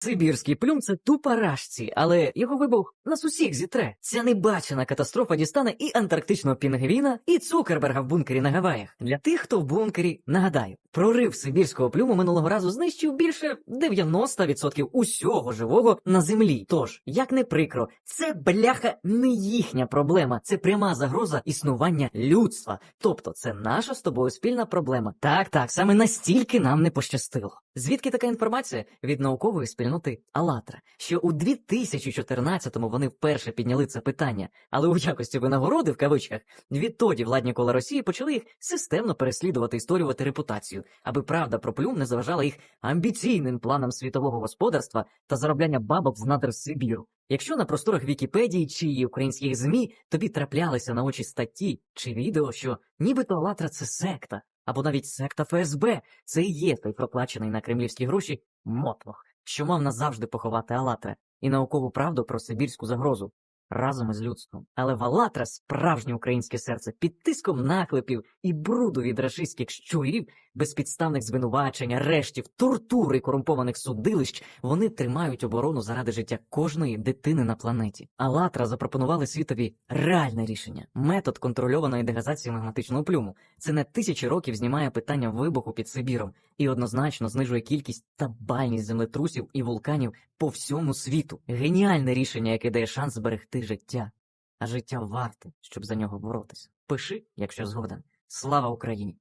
Сибірський плюм це тупа рашці, але його вибух нас усіх зітре. Ця небачена катастрофа дістане і антарктичного пінгвіна, і Цукерберга в бункері на Гаваях. Для тих, хто в бункері, нагадаю, прорив сибірського плюму минулого разу знищив більше 90% усього живого на землі. Тож, як не прикро, це бляха не їхня проблема, це пряма загроза існування людства. Тобто, це наша з тобою спільна проблема. Так, так, саме настільки нам не пощастило. Звідки така інформація від наукової спільноти АЛЛАТРА, що у 2014-му вони вперше підняли це питання, але у якості винагороди в кавичках відтоді владні кола Росії почали їх системно переслідувати і створювати репутацію, аби правда про плюм не заважала їх амбіційним планам світового господарства та заробляння бабок з надр Сибіру. Якщо на просторах Вікіпедії чи українських ЗМІ тобі траплялися на очі статті чи відео, що нібито АЛЛАТРА це секта, або навіть секта ФСБ, це і є той проплачений на кремлівські гроші мотлох, що мав назавжди поховати АЛЛАТРА і наукову правду про сибірську загрозу разом із людством. Але в АЛЛАТРА справжнє українське серце під тиском наклепів і бруду від рашистських щурів, безпідставних звинувачень, арештів, тортур і корумпованих судилищ, вони тримають оборону заради життя кожної дитини на планеті. АЛЛАТРА запропонували світові реальне рішення метод контрольованої дегазації магматичного плюму. Це на тисячі років знімає питання вибуху під Сибіром і однозначно знижує кількість та бальність землетрусів і вулканів по всьому світу. Геніальне рішення, яке дає шанс зберегти життя. А життя варте, щоб за нього боротися. Пиши, якщо згоден. Слава Україні!